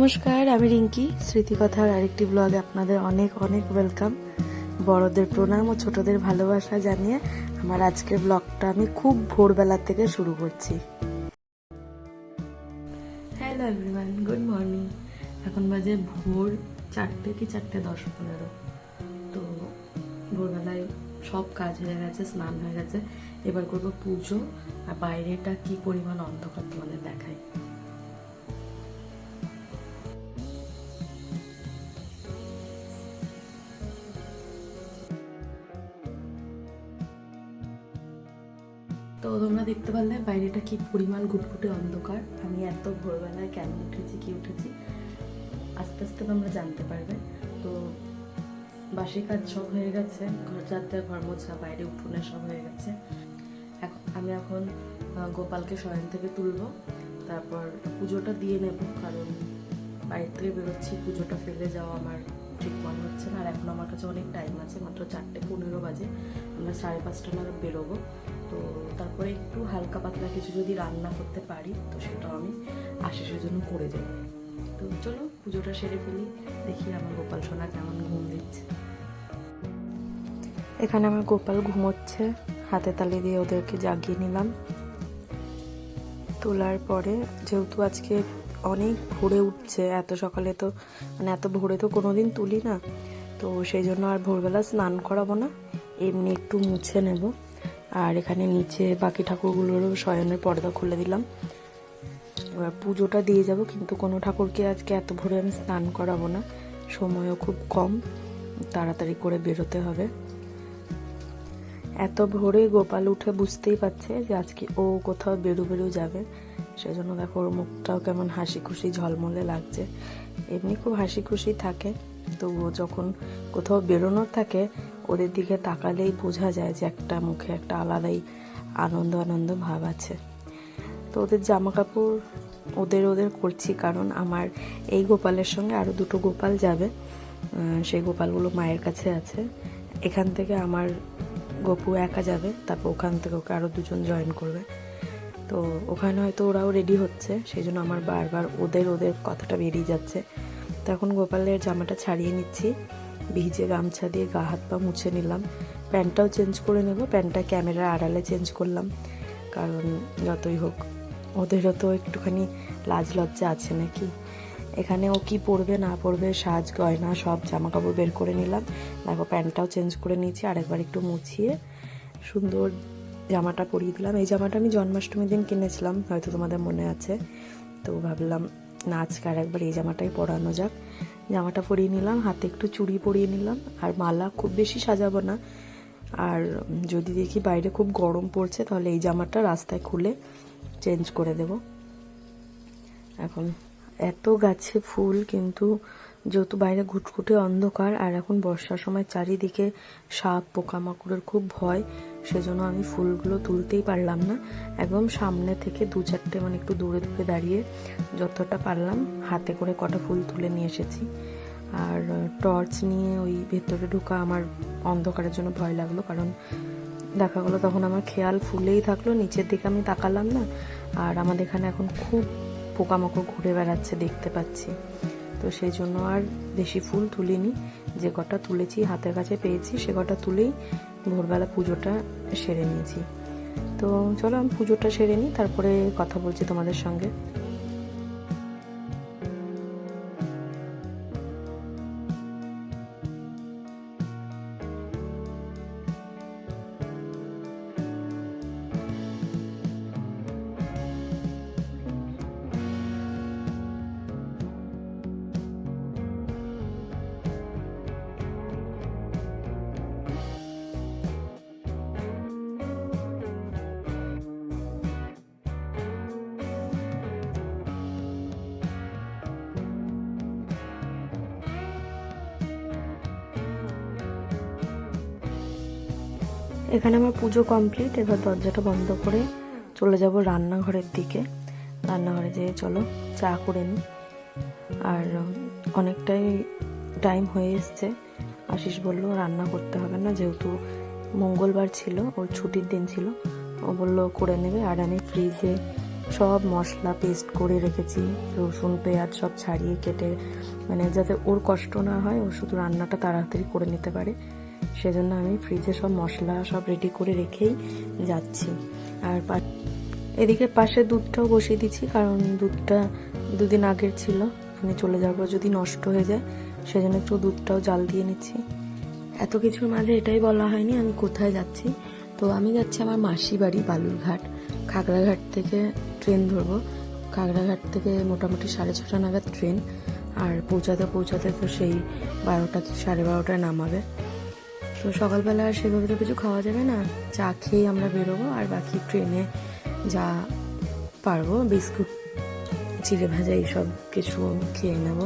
নমস্কার, আমি রিঙ্কি। স্মৃতিকথার আরেকটি ব্লগে আপনাদের অনেক অনেক ওয়েলকাম বড়দের প্রণাম ও ছোটদের ভালোবাসা জানিয়ে আমার আজকের ব্লগটা আমি খুব ভোরবেলা থেকে শুরু করছি। হ্যালো এভরিওয়ান গুড মর্নিং এখন বাজে ভোর চারটে কি চারটে দশ পনেরো। তো ভোরবেলায় সব কাজ হয়ে গেছে, স্নান হয়ে গেছে। এবার করব পুজো আর বাইরেটা কি পরিমাণ অন্ধকার তোমাদের দেখায় তো তোমরা দেখতে পারলে বাইরেটা কি পরিমাণ ঘুটঘুটে অন্ধকার? আমি এত ভোরবেলায় কেন উঠেছি, কি উঠেছি? আস্তে আস্তে তোমরা জানতে পারবে। তো বাসি কাজ সব হয়ে গেছে, ঘর যাতে ঘর মোছা, বাইরে উঠোনে সব হয়ে গেছে। এখন আমি এখন গোপালকে শয়ন থেকে তুলবো, তারপর পুজোটা দিয়ে নেব, কারণ বাইরে থেকে বেরোচ্ছি, পুজোটা ফেলে যাওয়া আমার ঠিক মনে হচ্ছে না। আর এখন আমার কাছে অনেক টাইম আছে, মাত্র চারটে পনেরো বাজে। আমরা সাড়ে পাঁচটা নাগাদ বেরোবো। তো তারপরে একটু হালকা পাতলা কিছু যদি রান্না করতে পারি, তো সেটাও আমি আশিসের জন্য করে যাব তো চলো, পুজোটা সেরে ফেলি, দেখি আমার গোপাল সোনা কেমন ঘুম দিচ্ছে। এখানে আমার গোপাল ঘুমোচ্ছে, হাতে তালি দিয়ে ওদেরকে জাগিয়ে নিলাম। তোলার পরে যেহেতু আজকে অনেক ভোরে উঠছে, এত সকালে তো মানে এত ভোরে তো কোনোদিন তুলি না, তো সেই জন্য আর ভোরবেলা স্নান করাবো না, এমনি একটু মুছে নেব। আর এখানে নিচে বাকি ঠাকুরগুলোরও শয়নের পর্দা খুলে দিলাম। এবার পুজোটা দিয়ে যাব, কিন্তু কোনো ঠাকুরকে আজকে এত ভোরে আমি স্নান করাবো না। সময়ও খুব কম, তাড়াতাড়ি করে বেরোতে হবে। এত ভোরে গোপাল উঠে বুঝতেই পারছে যে আজকে ও কোথাও বেরো বেরো যাবে। সেজন্য দেখো ওর মুখটাও কেমন হাসি খুশি ঝলমলে লাগছে। এমনি খুব হাসি খুশি থাকে তো ও যখন কোথাও বেরোনোর থাকে ওদের দিকে তাকালেই বোঝা যায় যে একটা মুখে একটা আলাদাই আনন্দ আনন্দ ভাব আছে। তো ওদের জামা কাপড় ওদের ওদের করছি কারণ আমার এই গোপালের সঙ্গে আরও দুটো গোপাল যাবে। সেই গোপালগুলো মায়ের কাছে আছে। এখান থেকে আমার গপু একা যাবে, তারপর ওখান থেকে ওকে আরও দুজন জয়েন করবে। তো ওখানে হয়তো ওরাও রেডি হচ্ছে, সেই জন্য আমার বারবার ওদের ওদের কথাটা বেরিয়ে যাচ্ছে। তো এখন গোপালের জামাটা ছাড়িয়ে নিচ্ছি। ভিজে গামছা দিয়ে গা হাত পা মুছে নিলাম। প্যান্টটাও চেঞ্জ করে নেব, প্যান্টটা ক্যামেরার আড়ালে চেঞ্জ করলাম। কারণ যতই হোক, ওদেরও তো একটুখানি লাজ লজ্জা আছে নাকি? এখানে ও কি পরবে, না পরবে, সাজ, গয়না, সব জামা কাপড় বের করে নিলাম। দেখো প্যান্টটাও চেঞ্জ করে নিয়েছি, আরেকবার একটু মুছিয়ে সুন্দর জামাটা পরিয়ে দিলাম। এই জামাটা আমি জন্মাষ্টমীর দিন কিনেছিলাম, হয়তো তোমাদের মনে আছে। তো ভাবলাম, না, আজকে আর একবার এই জামাটাই পরানো যাক। জামাটা পরিয়ে নিলাম, হাতে একটু চুড়ি পরিয়ে নিলাম, আর মালা খুব বেশি সাজাবো না। আর যদি দেখি বাইরে খুব গরম পড়ছে, তাহলে এই জামাটা রাস্তায় খুলে চেঞ্জ করে দেব। এখন এত গাছে ফুল, কিন্তু যেহেতু বাইরে ঘুটঘুটে অন্ধকার, আর এখন বর্ষার সময় চারিদিকে সাপ, পোকামাকড়ের খুব ভয় সেজন্য আমি ফুলগুলো তুলতেই পারলাম না। একদম সামনে থেকে দু চারটে মানে একটু দূরে দূরে দাঁড়িয়ে যতটা পারলাম হাতে করে কটা ফুল তুলে নিয়ে এসেছি। আর টর্চ নিয়ে ওই ভেতরে ঢোকা আমার অন্ধকারের জন্য ভয় লাগল কারণ দেখা গেলো তখন আমার খেয়াল ফুলেই থাকল, নিচের দিকে আমি তাকালাম না। আর আমাদের এখানে এখন খুব পোকামাকড় ঘুরে বেড়াচ্ছে দেখতে পাচ্ছি। তো সেই জন্য আর বেশি ফুল তুলিনি। যে কটা তুলেছি, হাতের কাছে পেয়েছি, সে কটা তুলেই ভোরবেলা পুজোটা সেরে নিয়েছি। তো চলো আমি পুজোটা সেরে নিই, তারপরে কথা বলছি তোমাদের সঙ্গে। এখানে আমার পুজো কমপ্লিট, এবার দরজাটা বন্ধ করে চলে যাব রান্নাঘরের দিকে। রান্নাঘরে যেয়ে চলো, চা করে নিই আর অনেকটাই টাইম হয়ে এসছে। আশিস বলল, রান্না করতে হবে না, যেহেতু মঙ্গলবার ছিল, ওর ছুটির দিন ছিল, ও বলল করে নেবে। আর আমি ফ্রিজে সব মশলা পেস্ট করে রেখেছি, রসুন, পেঁয়াজ সব ছাড়িয়ে কেটে মানে যাতে ওর কষ্ট না হয়, ও শুধু রান্নাটা তাড়াতাড়ি করে নিতে পারে। সেজন্য আমি ফ্রিজে সব মশলা সব রেডি করে রেখেই যাচ্ছি। আর এদিকে পাশে দুধটাও বসিয়ে দিচ্ছি, কারণ দুধটা দুদিন আগের ছিল। আমি চলে যাব যদি নষ্ট হয়ে যায়, সেজন্য একটু দুধটাও জাল দিয়ে নিচ্ছি। এত কিছুর মাঝে এটাই বলা হয়নি, আমি কোথায় যাচ্ছি? তো আমি যাচ্ছি আমার মাসি বাড়ি বালুরঘাট। খাগড়াঘাট থেকে ট্রেন ধরবো। খাগড়াঘাট থেকে মোটামুটি সাড়ে ছটা নাগাদ ট্রেন। আর পৌঁছাতে পৌঁছাতে তো সেই বারোটা, সাড়ে বারোটায় নামাবে। তো সকালবেলা আর সেভাবে তো কিছু খাওয়া যাবে না। চা খেয়েই আমরা বেরোবো আর বাকি ট্রেনে যা পারব, বিস্কুট, চিড়ে ভাজা এইসব কিছু খেয়ে নেব।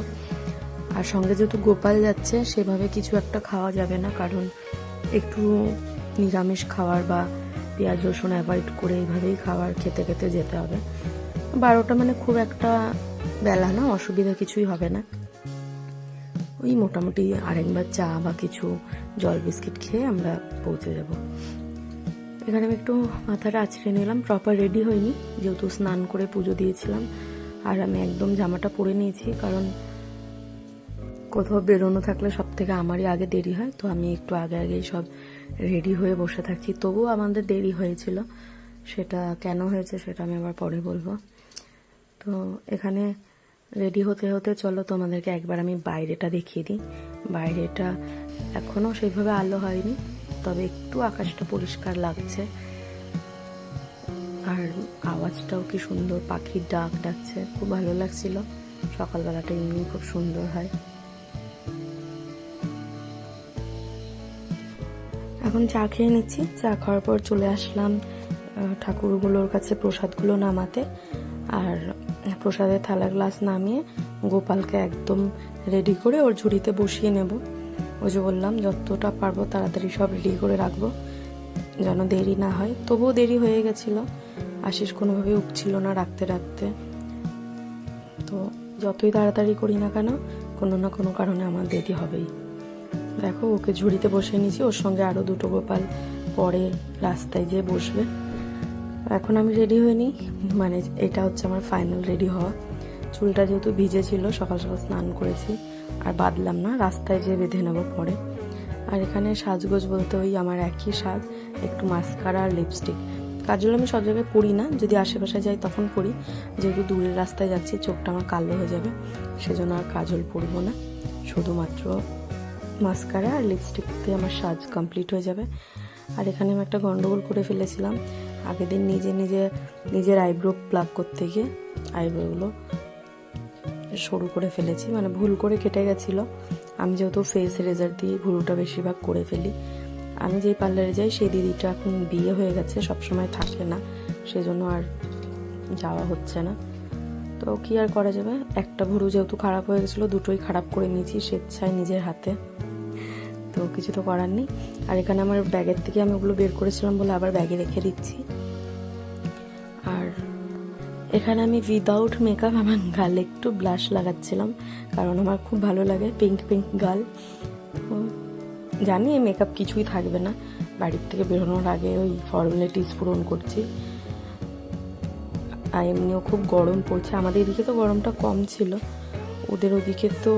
আর সঙ্গে যেহেতু গোপাল যাচ্ছে, সেভাবে কিছু একটা খাওয়া যাবে না, কারণ একটু নিরামিষ খাওয়ার বা পেঁয়াজ, রসুন অ্যাভয়েড করে এইভাবেই খাবার খেতে খেতে যেতে হবে। বারোটা মানে খুব একটা বেলা না, অসুবিধা কিছুই হবে না। ওই মোটামুটি আরেকবার চা বা কিছু জল বিস্কিট খেয়ে আমরা পৌঁছে যাব। এখানে আমি একটু মাথাটা আছড়ে নিলাম প্রপার রেডি হয়নি, যেহেতু স্নান করে পুজো দিয়েছিলাম, আর আমি একদম জামাটা পরে নিয়েছি, কারণ কোথাও বেরোনো থাকলে সব থেকে আমারই আগে দেরি হয়, তো আমি একটু আগে আগেই সব রেডি হয়ে বসে থাকছি। তবুও আমাদের দেরি হয়েছিল, সেটা কেন হয়েছে সেটা আমি আবার পরে বলব। তো এখানে রেডি হতে হতে চলো তোমাদেরকে একবার আমি বাইরেটা দেখিয়ে দিই। বাইরেটা এখনও সেইভাবে আলো হয়নি, তবে একটু আকাশটা পরিষ্কার লাগছে। আর আওয়াজটাও কি সুন্দর, পাখির ডাক ডাকছে, খুব ভালো লাগছিল। সকালবেলাটা এমনি খুব সুন্দর হয়। এখন চা খেয়ে নিচ্ছি, চা খাওয়ার পর চলে আসলাম ঠাকুরগুলোর কাছে প্রসাদগুলো নামাতে। আর প্রসাদের থালা গ্লাস নামিয়ে গোপালকে একদম রেডি করে ওর ঝুড়িতে বসিয়ে নেব। ওই যে বললাম, যতটা পারব তাড়াতাড়ি সব রেডি করে রাখব, যেন দেরি না হয়। তবুও দেরি হয়ে গেছিল, আশিস কোনোভাবে উঠছিল না রাখতে রাখতে। তো যতই তাড়াতাড়ি করি না কেন, কোনো না কোনো কারণে আমার দেরি হবেই। দেখো, ওকে ঝুড়িতে বসে নিয়েছি, ওর সঙ্গে আরও দুটো গোপাল পরে রাস্তায় যেয়ে বসবে। এখন আমি রেডি হইনি। মানে এটা হচ্ছে আমার ফাইনাল রেডি হওয়া। চুলটা যেহেতু ভিজে ছিল, সকাল সকাল স্নান করেছি। আর বাঁধলাম না, রাস্তায় যেয়ে বেঁধে নেব পরে। আর এখানে সাজগোজ বলতে ওই আমার একই সাজ, একটু মাস্কারা আর লিপস্টিক কাজল আমি সব জায়গায় পরি না, যদি আশেপাশে যাই তখন পরি। যেহেতু দূরের রাস্তায় যাচ্ছি, চোখটা আমার কালো হয়ে যাবে। সেজন্য আর কাজল পরবো না। শুধুমাত্র মাস্কারা আর লিপস্টিক দিয়ে আমার সাজ কমপ্লিট হয়ে যাবে। আর এখানে আমি একটা গন্ডগোল করে ফেলেছিলাম। আগের দিন নিজে নিজে নিজের আইব্রো প্লাগ করতে গিয়ে আইব্রোগুলো সরু করে ফেলেছি। মানে ভুল করে কেটে গেছিল। আমি যেহেতু ফেস রেজার দিয়ে ভুলটা বেশিরভাগ করে ফেলি। আমি যেই পার্লারে যাই, সেই দিদিটা এখন বিয়ে হয়ে গেছে, সবসময় থাকে না। সেজন্য আর যাওয়া হচ্ছে না। তো কি আর করা যাবে? একটা ভুরু যেহেতু খারাপ হয়ে গেছিল, দুটোই খারাপ করে নিয়েছি স্বেচ্ছায় নিজের হাতে। তো কিছু তো করার নেই। আর এখানে আমার ব্যাগের থেকে আমি ওগুলো বের করেছিলাম বলে আবার ব্যাগে রেখে দিচ্ছি। এখানে আমি উইদাউট মেকআপ আমার গালে একটু ব্লাশ লাগাচ্ছিলাম, কারণ আমার খুব ভালো লাগে পিঙ্ক পিঙ্ক গাল। জানি মেকআপ কিছুই থাকবে না, বাড়ির থেকে বেরোনোর আগে ওই ফর্মালিটিস পূরণ করছি। আর এমনিও খুব গরম পড়ছে, আমাদের এদিকে তো গরমটা কম ছিল, ওদের ওদিকে তো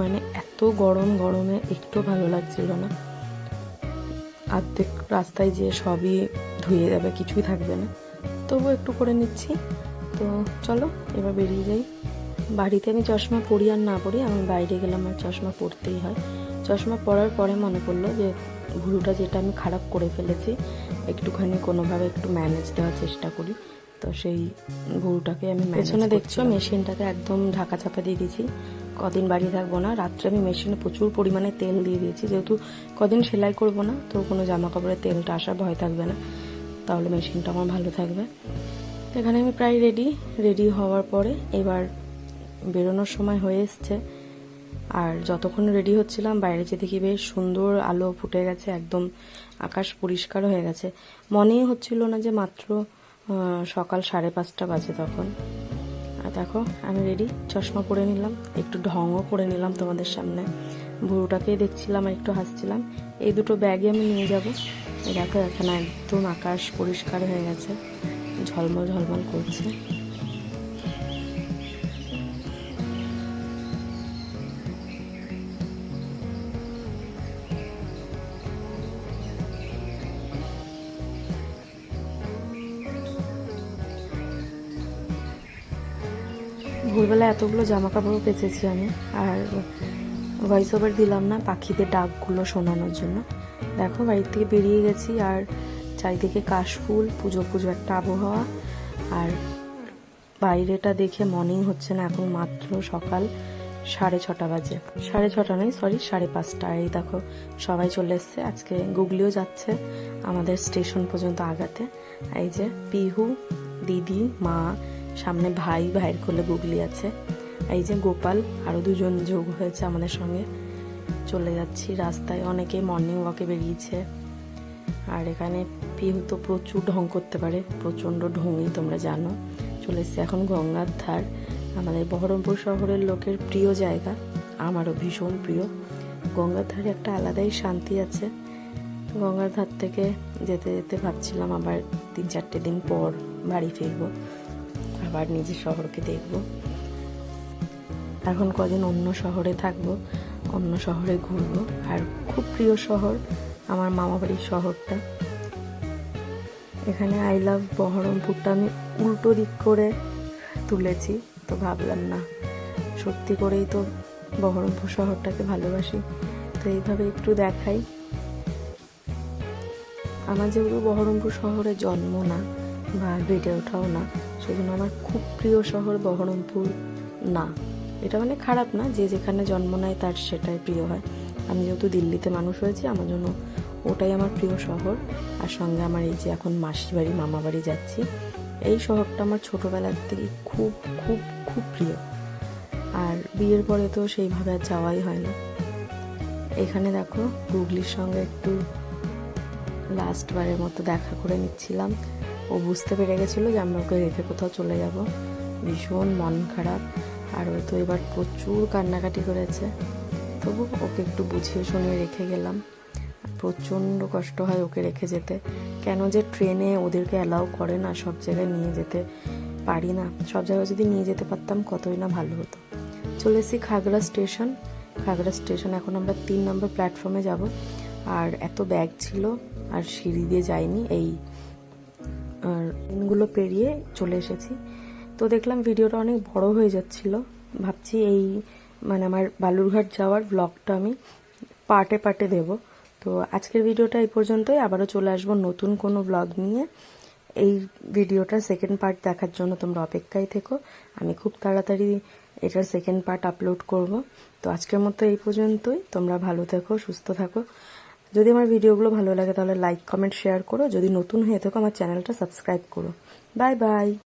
মানে এত গরম, গরমে একটু ভালো লাগছিল না। অর্ধেক রাস্তায় যে সবই ধুয়ে যাবে, কিছুই থাকবে না। তবু একটু করে নিচ্ছি। তো চলো এবার বেরিয়ে যাই। বাড়িতে আমি চশমা পরি আর না পরি আমি বাইরে গেলে আমার চশমা পরতেই হয়। চশমা পরার পরে মনে পড়ল যে ভুরুটা যেটা আমি খারাপ করে ফেলেছি একটুখানি কোনোভাবে একটু ম্যানেজ দেওয়ার চেষ্টা করি। তো সেই ভুরুটাকে আমি পেছনে দেখছ? মেশিনটাকে একদম ঢাকা চাপা দিয়ে দিয়েছি। কদিন বাড়ি থাকব না রাত্রে আমি মেশিনে প্রচুর পরিমাণে তেল দিয়ে দিয়েছি। যেহেতু কদিন সেলাই করব না তো কোনো জামা কাপড়ের তেলটা আসার ভয় থাকবে না। তাহলে মেশিনটা আমার ভালো থাকবে। এখানে আমি প্রায় রেডি রেডি হওয়ার পরে এবার বেরোনোর সময় হয়ে এসছে। আর যতক্ষণ রেডি হচ্ছিলাম, বাইরে যে দেখি বেশ সুন্দর আলো ফুটে গেছে, একদম আকাশ পরিষ্কার হয়ে গেছে। মনেই হচ্ছিল না যে মাত্র সকাল সাড়ে পাঁচটা বাজে তখন। আর দেখো, আমি রেডি চশমা পরে নিলাম, একটু ঢংও করে নিলাম তোমাদের সামনে। বুড়োটাকে দেখছিলাম, আর একটু হাসছিলাম। এই দুটো ব্যাগে আমি নিয়ে যাব। দেখো, এখানে একদম আকাশ পরিষ্কার হয়ে গেছে। ঝলমল ঝলমল করছে। ভোরবেলা এতগুলো জামা কাপড়ও কেচেছি আমি, আর ভয়েস ওভার দিলাম না পাখিদের ডাকগুলো শোনানোর জন্য। দেখো, বাড়ির থেকে বেরিয়ে গেছি, আর চারিদিকে কাশফুল পুজো পুজো একটা আবহাওয়া। আর বাইরেটা দেখে মনেই হচ্ছে না এখন মাত্র সকাল সাড়ে ছটা বাজে। সাড়ে ছটা নয় সরি সাড়ে পাঁচটা। এই দেখো, সবাই চলে এসছে। আজকে গুগলিও যাচ্ছে আমাদের স্টেশন পর্যন্ত আগাতে। এই যে পিহু, দিদি, মা, সামনে ভাই, ভাইয়ের কোলে গুগলি আছে। এই যে গোপাল আরও দুজন যোগ হয়েছে আমাদের সঙ্গে। চলে যাচ্ছি রাস্তায়। অনেকে মর্নিং ওয়াকে বেরিয়েছে। আর এখানে পিহু তো প্রচুর ঢং করতে পারে, প্রচণ্ড ঢঙই তোমরা জানো। চলে এসছে এখন গঙ্গার ধার, আমাদের বহরমপুর শহরের লোকের প্রিয় জায়গা, আমারও ভীষণ প্রিয়। গঙ্গার ধারে একটা আলাদাই শান্তি আছে। গঙ্গার ধার থেকে যেতে যেতে ভাবছিলাম আবার তিন চারটে দিন পর বাড়ি ফিরবো, আবার নিজের শহরকে দেখব। এখন কদিন অন্য শহরে থাকব, অন্য শহরে ঘুরবো। আর খুব প্রিয় শহর আমার মামাবাড়ির শহরটা। এখানে আই লাভ বহরমপুরটা আমি উল্টো দিক করে তুলেছি, তো ভাবলাম না, সত্যি করেই তো বহরমপুর শহরটাকে ভালোবাসি, তো এইভাবে একটু দেখাই। আমার যেহেতু বহরমপুর শহরে জন্ম না বা বেড়ে ওঠাও না, সেজন্য আমার খুব প্রিয় শহর বহরমপুর না। এটা মানে খারাপ না, যে যেখানে জন্ম নেয় তার সেটাই প্রিয় হয়। আমি যেহেতু দিল্লিতে মানুষ হয়েছি, আমার জন্য ওটাই আমার প্রিয় শহর। আর সঙ্গে আমার এই যে এখন মাসির বাড়ি মামা বাড়ি যাচ্ছি, এই শহরটা আমার ছোটোবেলার থেকে খুব খুব খুব প্রিয়। আর বিয়ের পরে তো সেইভাবে আর যাওয়াই হয় না। এখানে দেখো গুগলির সঙ্গে একটু লাস্টবারের মতো দেখা করে নিচ্ছিলাম। ও বুঝতে পেরে গেছিল যে আমরা ওকে রেখে কোথাও চলে যাব। ভীষণ মন খারাপ। আর ও তো এবার প্রচুর কান্নাকাটি করেছে। তবু ওকে একটু বুঝিয়ে শুনিয়ে রেখে গেলাম। প্রচণ্ড কষ্ট হয় ওকে রেখে যেতে। কেন যে ট্রেনে ওদেরকে অ্যালাউ করে না, সব জায়গায় নিয়ে যেতে পারি না। সব জায়গায় যদি নিয়ে যেতে পারতাম, কতই না ভালো হতো। চলে এসেছি খাগড়া স্টেশন। খাগড়া স্টেশন, এখন আমরা তিন নম্বর প্ল্যাটফর্মে যাব। আর এত ব্যাগ ছিল, আর সিঁড়ি দিয়ে যাইনি, এই আর দিনগুলো পেরিয়ে চলে এসেছি। তো দেখলাম ভিডিওটা অনেক বড় হয়ে যাচ্ছিল। ভাবছি এই মানে আমার বালুরঘাট যাওয়ার ব্লগটা আমি পার্টে পার্টে দেব। তো আজকের ভিডিওটা এই পর্যন্তই। আবারও চলে আসব নতুন কোনো ব্লগ নিয়ে। এই ভিডিওটার সেকেন্ড পার্ট দেখার জন্য তোমরা অপেক্ষায় থেকো। আমি খুব তাড়াতাড়ি এটার সেকেন্ড পার্ট আপলোড করব। তো আজকের মতো এই পর্যন্তই। তোমরা ভালো থেকো, সুস্থ থাকো। যদি আমার ভিডিওগুলো ভালো লাগে তাহলে লাইক কমেন্ট শেয়ার করো। যদি নতুন হয়ে থাকো, আমার চ্যানেলটা সাবস্ক্রাইব করো। Bye bye